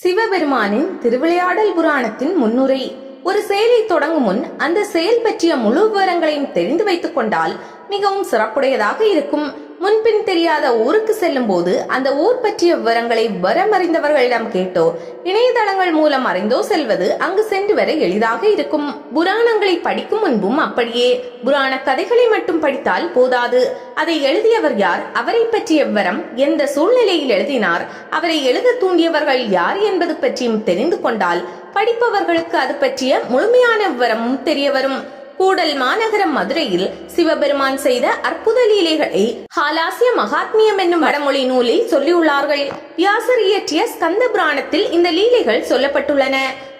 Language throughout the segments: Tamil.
சிவபெருமானின் திருவிளையாடல் புராணத்தின் முன்னுரை. ஒரு செயலை தொடங்கும் முன் அந்த செயல் பற்றிய முழு விவரங்களையும் தெரிந்து வைத்துக் கொண்டால் மிகவும் சிறப்புடையதாக இருக்கும். முன்பின் தெரியாத ஊருக்கு செல்லும் போது அந்த ஊர் பற்றிய விவரங்களை வரமறிந்தவர்களிடம் கேட்டோ இணையதளங்கள் மூலம் அறிந்தோ செல்வது அங்கு சென்று வர எளிதாக இருக்கும். புராணங்களை படிக்கும் முன்பும் அப்படியே. புராண கதைகளை மட்டும் படித்தால் போதாது. அதை எழுதியவர் யார்? அவரை பற்றிய விவரம் எந்த சூழ்நிலையில் எழுதினார்? அவரை எழுத தூண்டியவர்கள் யார் என்பது பற்றியும் தெரிந்து கொண்டால் படிப்பவர்களுக்கு அது பற்றிய முழுமையான விவரமும் தெரிய வரும். கூடல் மாநகரம் மதுரையில் சிவபெருமான் செய்த அற்புத லீலைகளை ஹாலாசிய மகாத்மியம் என்னும் வடமொழி நூலில் சொல்லியுள்ளார்கள். வியாசர் இயற்றிய ஸ்கந்த புராணத்தில் இந்த லீலைகள் சொல்லப்பட்டுள்ளன.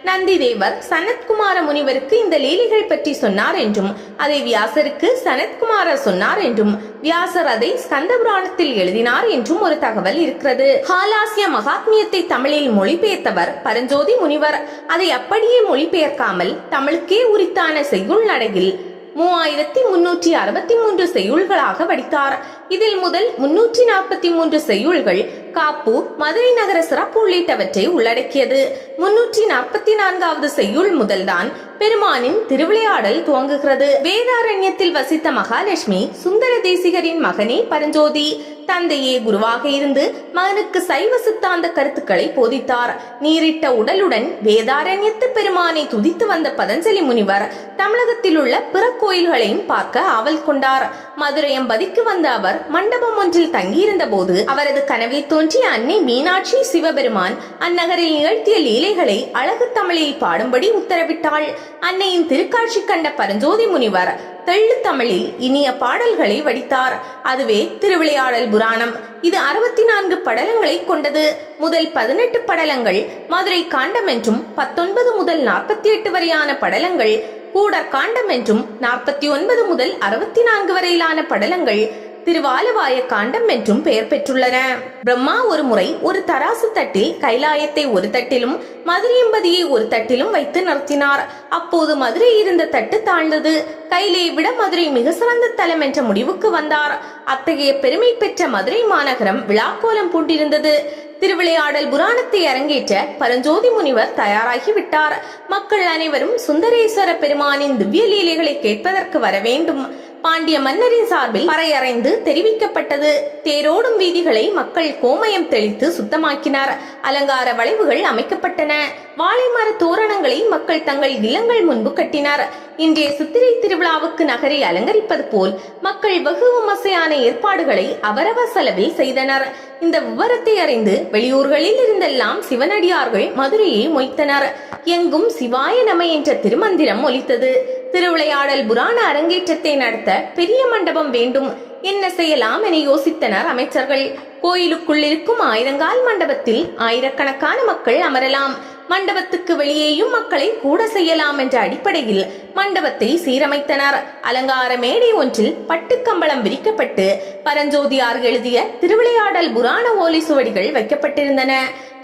நந்திதேவர் சனத்குமார முனிவருக்கு இந்த லீலைகள் பற்றி சொன்னார் என்றும் அதை வியாசருக்கு சனத்குமாரர் சொன்னார் என்றும் வியாசர் அதை ஸ்கந்த புராணத்தில் எழுதினார் என்றும் ஒரு தகவல் இருக்கிறது. ஹாலாசிய மகாத்மியத்தை தமிழில் மொழிபெயர்த்தவர் பரஞ்சோதி முனிவர். அதை அப்படியே மொழிபெயர்க்காமல் தமிழுக்கே உரித்தான செய்யுள் நடையில் மூவாயிரத்தி முன்னூற்றி அறுபத்தி மூன்று செய்யுள்களாக வடித்தார். இதில் முதல் முன்னூற்றி நாற்பத்தி மூன்று செய்யுள்கள் காப்பு மதுரை நகர சிறப்பு உள்ளிட்டவற்றை உள்ளடக்கியது. முன்னூற்றி நாற்பத்தி நான்காவது செய்யுள் முதல்தான் பெருமானின் திருவிளையாடல் துவங்குகிறது. வேதாரண்யத்தில் வசித்த மகாலட்சுமி சுந்தர தேசிகரின் மகனே பரஞ்சோதி. தந்தையே குருவாக இருந்து மகனுக்கு சைவ சித்தாந்த கருத்துக்களை போதித்தார். நீரிட்ட உடலுடன் வேதாரண்யத்து பெருமானை துதித்து வந்த பதஞ்சலி முனிவர் தமிழகத்தில் உள்ள பிற கோயில்களையும் பார்க்க ஆவல் கொண்டார். மதுரையம்பதிக்கு வந்த அவர் மண்டபம் ஒன்றில் தங்கியிருந்த போது அவரது கனவில் தோன்றிய அன்னை மீனாட்சி சிவபெருமான் அந்நகரில் நிகழ்த்திய லீலைகளை அழகு தமிழில் பாடும்படி உத்தரவிட்டாள். அன்னையின் திருக்காட்சி கண்ட பரஞ்சோதி முனிவர் தெள்ளு தமிழில் இனிய பாடல்களை வடித்தார். அதுவே திருவிளையாடல் புராணம். இது அறுபத்தி நான்கு படலங்களை கொண்டது. முதல் பதினெட்டு படலங்கள் மதுரை காண்டம் என்றும் பத்தொன்பது முதல் நாற்பத்தி எட்டு வரையான படலங்கள் கூட காண்டம் என்றும் நாற்பத்தி ஒன்பது முதல் அறுபத்தி நான்கு வரையிலான படலங்கள் திருவாலவாய காண்டம் என்றும் பெயர் பெற்றுள்ளன. பிரம்மா ஒரு முறை ஒரு தராசு தட்டில் கைலாயத்தை ஒரு தட்டிலும் மதுரையம்பதியை ஒரு தட்டிலும் வைத்து நிறுத்தினார். அப்போது மதுரை இருந்த தட்டு தாழ்ந்தது. கைலை விட மதுரை மிக சிறந்த தலம் என்ற முடிவுக்கு வந்தார். அத்தகைய பெருமை பெற்ற மதுரை மாநகரம் விழாக்கோலம் பூண்டிருந்தது. திருவிளையாடல் புராணத்தை அரங்கேற்ற பரஞ்சோதி முனிவர் தயாராகி விட்டார். மக்கள் அனைவரும் சுந்தரேஸ்வர பெருமானின் திவ்ய லீலைகளை கேட்பதற்கு வர வேண்டும். பாண்டிய மன்னரின் சார்பில் பறையறைந்து தெரிவிக்கப்பட்டது. தேரோடும் வீதிகளை மக்கள் கோமயம் தெளித்து சுத்தமாக்கினார். அலங்கார வளைவுகள் அமைக்கப்பட்டன. வாழைமர தோரணங்களை மக்கள் தங்கள் இல்லங்கள் முன்பு கட்டினார். இன்றைய சித்திரை திருவிழாவுக்கு நகரை அலங்கரிப்பது போல் மக்கள் வெகு விமர்சையான ஏற்பாடுகளை அவரவர் செலவில் செய்தனர். இந்த விவரத்தை அறிந்து வெளியூர்களில் இருந்தெல்லாம் சிவனடியார்கள் மதுரையை மொய்த்தனர். எங்கும் சிவாய நம என்ற திருமந்திரம் ஒலித்தது. திருவிளையாடல் புராண அரங்கேற்றத்தை நடத்த பெரிய மண்டபம் வேண்டும். என்ன செய்யலாம் என யோசித்தனர் அமைச்சர்கள். கோயிலுக்குள் இருக்கும் ஆயிரங்கால் மண்டபத்தில் ஆயிரக்கணக்கான மக்கள் அமரலாம். மண்டபத்துக்கு வெளியேயும் மக்களை கூட செய்யலாம் என்ற அடிப்படையில் மண்டபத்தை சீரமைத்தனர். அலங்கார மேடை ஒன்றில் பட்டுக்கம்பளம் விரிக்கப்பட்டு பரஞ்சோதியார் எழுதிய திருவிளையாடல் புராண ஓலை சுவடிகள் வைக்கப்பட்டிருந்தன.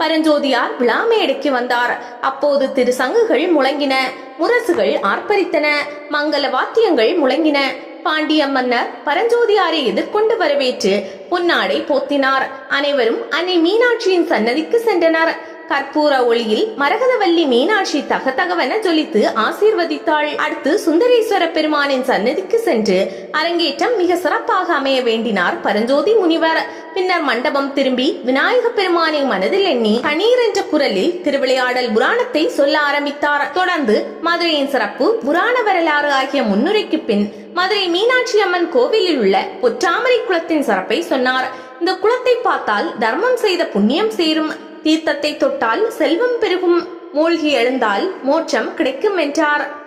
பரஞ்சோதியார் விழா மேடைக்கு வந்தார். அப்போது திரு சங்குகள் முழங்கின முரசுகள் ஆர்ப்பரித்தன மங்கள வாத்தியங்கள் முழங்கின. பாண்டிய மன்னர் பரஞ்சோதியாரை எதிர்கொண்டு வரவேற்று பொன்னாடை போத்தினார். அனைவரும் அன்னை மீனாட்சியின் சன்னதிக்கு சென்றனர். கற்பூர ஒளியில் மரகதவல்லி மீனாட்சி தகதகவென ஜொலித்து ஆசீர்வதித்தாள். அடுத்து சுந்தரேஸ்வர பெருமானின் சன்னதிக்கு சென்று அரங்கேற்றம் மிக சிறப்பாக அமைய வேண்டினார் பரஞ்சோதி முனிவர். பின்னர் மண்டபம் திரும்பி விநாயக பெருமானை மனதில் எண்ணி கணீர் என்ற குரலில் திருவிளையாடல் புராணத்தை சொல்ல ஆரம்பித்தார். தொடர்ந்து மதுரையின் சிறப்பு புராண வரலாறு ஆகிய முன்னுரைக்கு பின் மதுரை மீனாட்சி அம்மன் கோவிலில் உள்ள பொற்றாமரை குளத்தின் சிறப்பை சொன்னார். இந்த குளத்தை பார்த்தால் தர்மம் செய்த புண்ணியம் சேரும். தீர்த்தத்தை தொட்டால் செல்வம் பெருகும். மூழ்கி எழுந்தால் மோட்சம் கிடைக்கும் என்றார்.